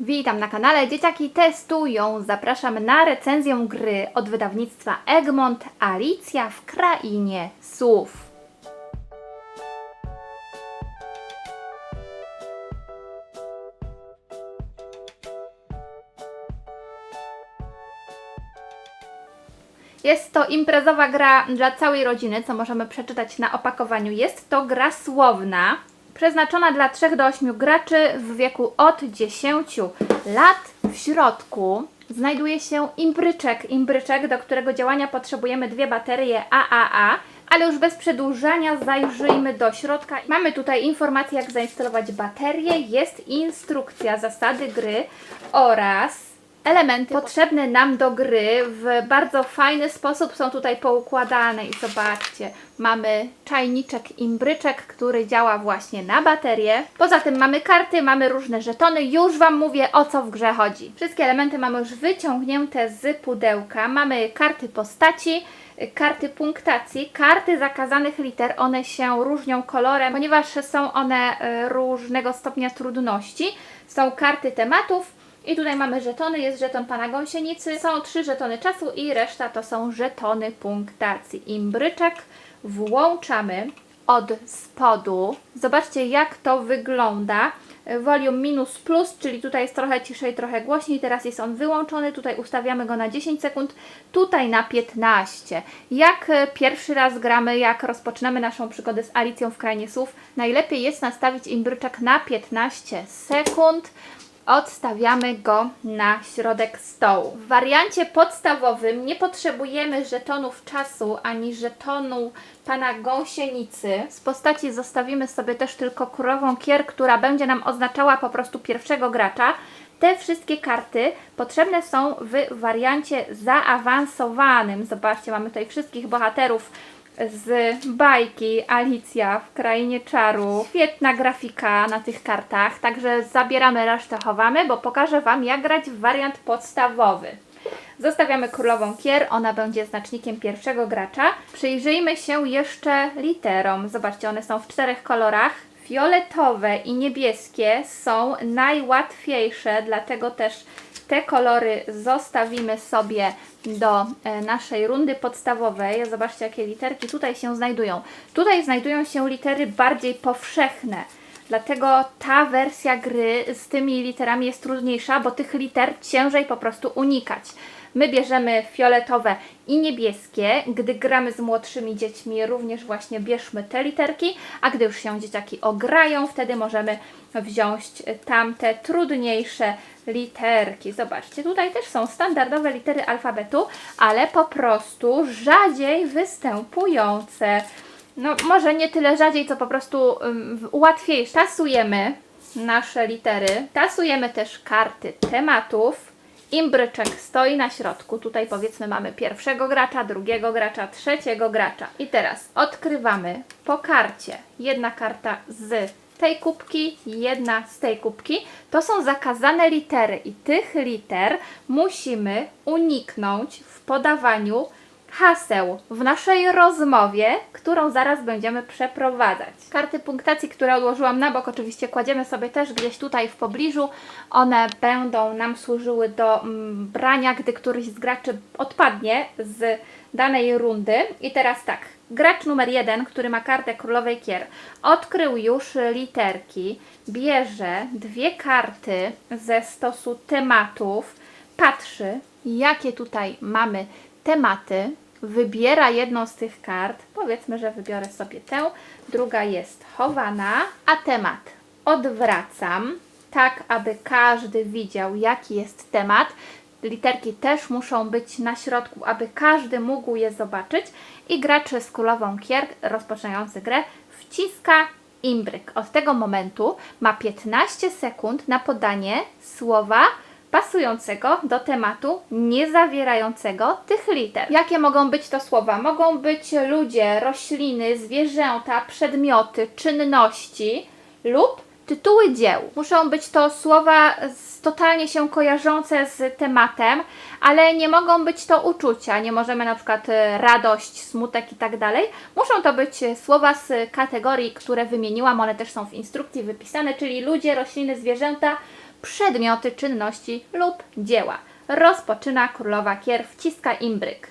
Witam na kanale Dzieciaki Testują. Zapraszam na recenzję gry od wydawnictwa Egmont Alicja w Krainie Słów. Jest to imprezowa gra dla całej rodziny, co możemy przeczytać na opakowaniu. Jest to gra słowna, przeznaczona dla 3 do 8 graczy w wieku od 10 lat. W środku znajduje się imbryczek, imbryczek, do którego działania potrzebujemy dwie baterie AAA. Ale już bez przedłużania zajrzyjmy do środka. Mamy tutaj informację, jak zainstalować baterię, jest instrukcja, zasady gry oraz elementy potrzebne nam do gry w bardzo fajny sposób są tutaj poukładane i zobaczcie, mamy czajniczek imbryczek, który działa właśnie na baterię. Poza tym mamy karty, mamy różne żetony, już Wam mówię o co w grze chodzi. Wszystkie elementy mamy już wyciągnięte z pudełka, mamy karty postaci, karty punktacji, karty zakazanych liter, one się różnią kolorem, ponieważ są one e, różnego stopnia trudności. Są karty tematów, i tutaj mamy żetony, jest żeton pana gąsienicy, są trzy żetony czasu i reszta to są żetony punktacji. Imbryczek włączamy od spodu. Zobaczcie jak to wygląda. Volume minus plus, czyli tutaj jest trochę ciszej, trochę głośniej. Teraz jest on wyłączony. Tutaj ustawiamy go na 10 sekund, tutaj na 15. Jak e, pierwszy raz gramy, jak rozpoczynamy naszą przygodę z Alicją w Krainie Słów, najlepiej jest nastawić imbryczek na 15 sekund odstawiamy go na środek stołu. W wariancie podstawowym nie potrzebujemy żetonów czasu ani żetonu pana gąsienicy. Z postaci zostawimy sobie też tylko królową kier, która będzie nam oznaczała po prostu pierwszego gracza. Te wszystkie karty potrzebne są w wariancie zaawansowanym. Zobaczcie, mamy tutaj wszystkich bohaterów z bajki Alicja w Krainie Czaru. Świetna grafika na tych kartach, także zabieramy resztę, chowamy, bo pokażę Wam jak grać w wariant podstawowy. Zostawiamy królową kier, ona będzie znacznikiem pierwszego gracza. Przyjrzyjmy się jeszcze literom. Zobaczcie, one są w czterech kolorach. Fioletowe i niebieskie są najłatwiejsze, dlatego też te kolory zostawimy sobie do e, naszej rundy podstawowej. Zobaczcie, jakie literki tutaj się znajdują. Tutaj znajdują się litery bardziej powszechne. Dlatego ta wersja gry z tymi literami jest trudniejsza, bo tych liter ciężej po prostu unikać. My bierzemy fioletowe i niebieskie. Gdy gramy z młodszymi dziećmi, również właśnie bierzmy te literki, a gdy już się dzieciaki ograją, wtedy możemy wziąć tamte trudniejsze literki. Zobaczcie, tutaj też są standardowe litery alfabetu, ale po prostu rzadziej występujące. No, może nie tyle rzadziej, co po prostu um, łatwiejsze. Tasujemy nasze litery, tasujemy też karty tematów. Imbryczek stoi na środku. Tutaj powiedzmy mamy pierwszego gracza, drugiego gracza, trzeciego gracza. I teraz odkrywamy po karcie. Jedna karta z tej kubki, jedna z tej kubki. To są zakazane litery i tych liter musimy uniknąć w podawaniu haseł w naszej rozmowie, którą zaraz będziemy przeprowadzać. Karty punktacji, które odłożyłam na bok, oczywiście kładziemy sobie też gdzieś tutaj w pobliżu. One będą nam służyły do mm, brania, gdy któryś z graczy odpadnie z danej rundy. I teraz tak, gracz numer jeden, który ma kartę królowej kier, odkrył już literki, bierze dwie karty ze stosu tematów, patrzy, jakie tutaj mamy tematy, wybiera jedną z tych kart, powiedzmy, że wybiorę sobie tę, druga jest chowana, a temat odwracam, tak aby każdy widział, jaki jest temat. Literki też muszą być na środku, aby każdy mógł je zobaczyć. I gracz z królową kier rozpoczynający grę wciska imbryk. Od tego momentu ma 15 sekund na podanie słowa pasującego do tematu, nie zawierającego tych liter. Jakie mogą być to słowa? Mogą być ludzie, rośliny, zwierzęta, przedmioty, czynności lub tytuły dzieł. Muszą być to słowa totalnie się kojarzące z tematem, ale nie mogą być to uczucia. Nie możemy na przykład e, radość, smutek i tak dalej. Muszą to być słowa z kategorii, które wymieniłam. One też są w instrukcji wypisane, czyli ludzie, rośliny, zwierzęta, przedmioty, czynności lub dzieła. Rozpoczyna królowa kier, wciska imbryk.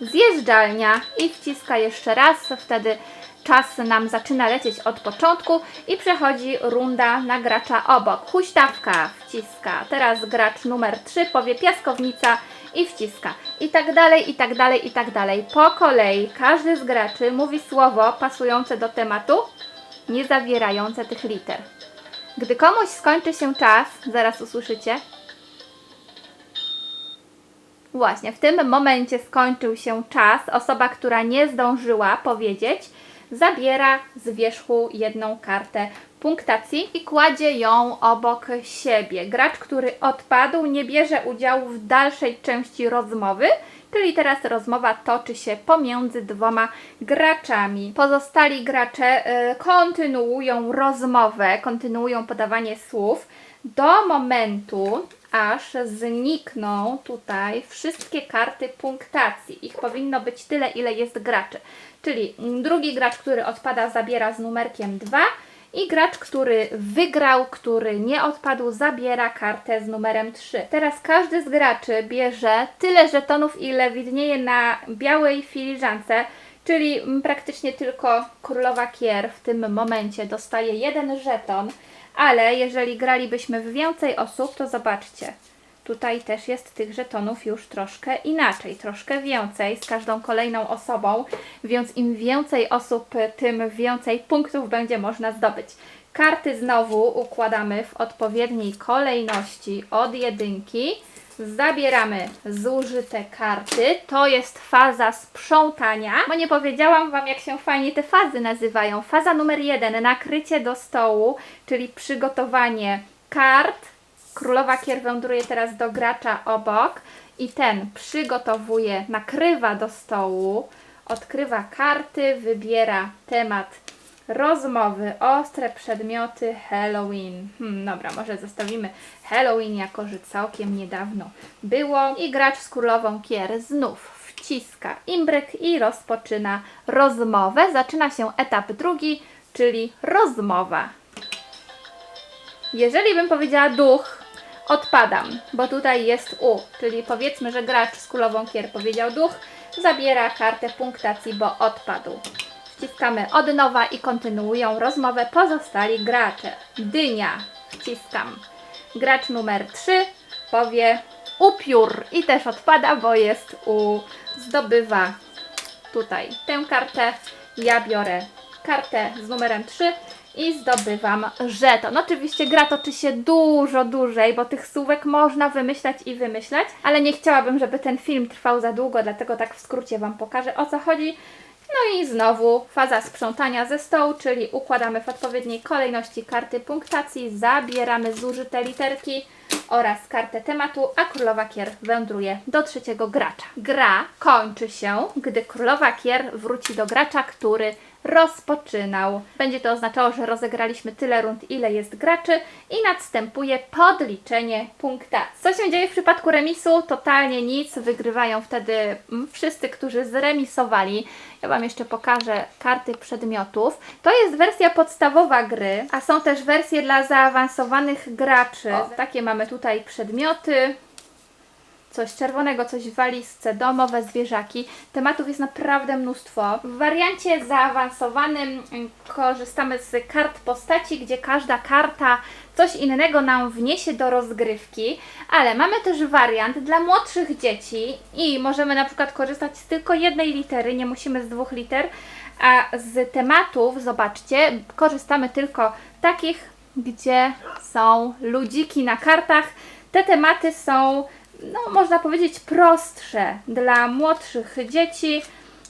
Zjeżdżalnia i wciska jeszcze raz, wtedy czas nam zaczyna lecieć od początku i przechodzi runda na gracza obok. Huśtawka wciska, teraz gracz numer 3 powie piaskownica i wciska. I tak dalej, i tak dalej, i tak dalej. Po kolei każdy z graczy mówi słowo pasujące do tematu, nie zawierające tych liter. Gdy komuś skończy się czas, zaraz usłyszycie, Właśnie, w tym momencie skończył się czas. Osoba, która nie zdążyła powiedzieć, zabiera z wierzchu jedną kartę punktacji i kładzie ją obok siebie. Gracz, który odpadł, nie bierze udziału w dalszej części rozmowy, czyli teraz rozmowa toczy się pomiędzy dwoma graczami. Pozostali gracze y, kontynuują rozmowę, kontynuują podawanie słów do momentu, aż znikną tutaj wszystkie karty punktacji. Ich powinno być tyle, ile jest graczy. Czyli drugi gracz, który odpada, zabiera z numerkiem 2 i gracz, który wygrał, który nie odpadł, zabiera kartę z numerem 3. Teraz każdy z graczy bierze tyle żetonów, ile widnieje na białej filiżance, czyli praktycznie tylko królowa kier w tym momencie dostaje jeden żeton, ale jeżeli gralibyśmy w więcej osób, to zobaczcie. Tutaj też jest tych żetonów już troszkę inaczej, troszkę więcej z każdą kolejną osobą, więc im więcej osób, tym więcej punktów będzie można zdobyć. Karty znowu układamy w odpowiedniej kolejności od jedynki. Zabieramy zużyte karty. To jest faza sprzątania, bo nie powiedziałam Wam, jak się fajnie te fazy nazywają. Faza numer jeden, nakrycie do stołu, czyli przygotowanie kart. Królowa kier wędruje teraz do gracza obok i ten przygotowuje, nakrywa do stołu, odkrywa karty, wybiera temat rozmowy, ostre przedmioty Halloween. Hmm, dobra, może zostawimy Halloween jako, że całkiem niedawno było. I gracz z królową kier znów wciska imbryk i rozpoczyna rozmowę. Zaczyna się etap drugi, czyli rozmowa. Jeżeli bym powiedziała duch, odpadam, bo tutaj jest U, czyli powiedzmy, że gracz z królową kier powiedział duch, zabiera kartę punktacji, bo odpadł. Wciskamy od nowa i kontynuują rozmowę pozostali gracze. Dynia. Wciskam. Gracz numer 3 powie upiór i też odpada, bo jest u zdobywa tutaj tę kartę. Ja biorę kartę z numerem 3 i zdobywam żeton. Oczywiście gra toczy się dużo dłużej, bo tych słówek można wymyślać i wymyślać, ale nie chciałabym, żeby ten film trwał za długo, dlatego tak w skrócie Wam pokażę o co chodzi. No i znowu faza sprzątania ze stołu, czyli układamy w odpowiedniej kolejności karty punktacji, zabieramy zużyte literki oraz kartę tematu, a królowa kier wędruje do trzeciego gracza. Gra kończy się, gdy królowa kier wróci do gracza, który rozpoczynał. Będzie to oznaczało, że rozegraliśmy tyle rund, ile jest graczy i następuje podliczenie punktacji. Co się dzieje w przypadku remisu? Totalnie nic. Wygrywają wtedy wszyscy, którzy zremisowali. Ja Wam jeszcze pokażę karty przedmiotów. To jest wersja podstawowa gry, a są też wersje dla zaawansowanych graczy. O, takie mamy tutaj przedmioty coś czerwonego, coś w walizce, domowe zwierzaki. Tematów jest naprawdę mnóstwo. W wariancie zaawansowanym korzystamy z kart postaci, gdzie każda karta coś innego nam wniesie do rozgrywki, ale mamy też wariant dla młodszych dzieci i możemy na przykład korzystać z tylko jednej litery, nie musimy z dwóch liter, a z tematów, zobaczcie, korzystamy tylko takich, gdzie są ludziki na kartach. Te tematy są no można powiedzieć prostsze dla młodszych dzieci,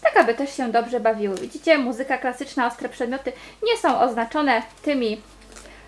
tak aby też się dobrze bawiły. Widzicie, muzyka klasyczna, ostre przedmioty nie są oznaczone tymi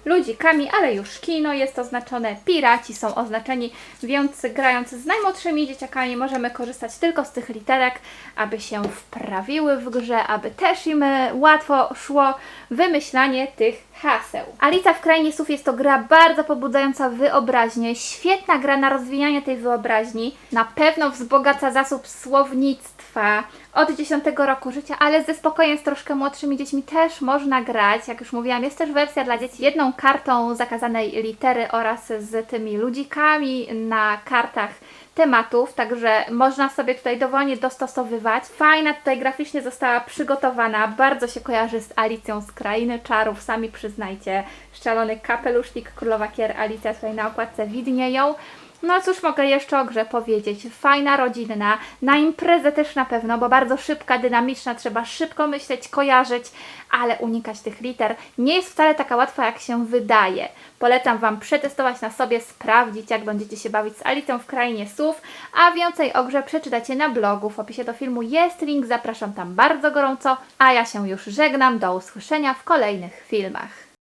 ludzikami, ale już kino jest oznaczone, piraci są oznaczeni, więc grając z najmłodszymi dzieciakami możemy korzystać tylko z tych literek, aby się wprawiły w grze, aby też im łatwo szło wymyślanie tych haseł. Alica w Krainie Słów jest to gra bardzo pobudzająca wyobraźnię, świetna gra na rozwijanie tej wyobraźni, na pewno wzbogaca zasób słownictwa, łatwa. Od 10 roku życia, ale ze spokojem z troszkę młodszymi dziećmi też można grać. Jak już mówiłam, jest też wersja dla dzieci jedną kartą zakazanej litery oraz z tymi ludzikami na kartach tematów, także można sobie tutaj dowolnie dostosowywać. Fajna tutaj graficznie została przygotowana, bardzo się kojarzy z Alicją z Krainy Czarów, sami przyznajcie. Szczelony kapelusznik, królowa kier Alicja tutaj na okładce widnieją. No cóż mogę jeszcze o grze powiedzieć. Fajna, rodzinna, na imprezę też na pewno, bo bardzo szybka, dynamiczna, trzeba szybko myśleć, kojarzyć, ale unikać tych liter nie jest wcale taka łatwa, jak się wydaje. Polecam Wam przetestować na sobie, sprawdzić, jak będziecie się bawić z Alicją w Krainie Słów, a więcej o grze przeczytacie na blogu. W opisie do filmu jest link, zapraszam tam bardzo gorąco, a ja się już żegnam. Do usłyszenia w kolejnych filmach.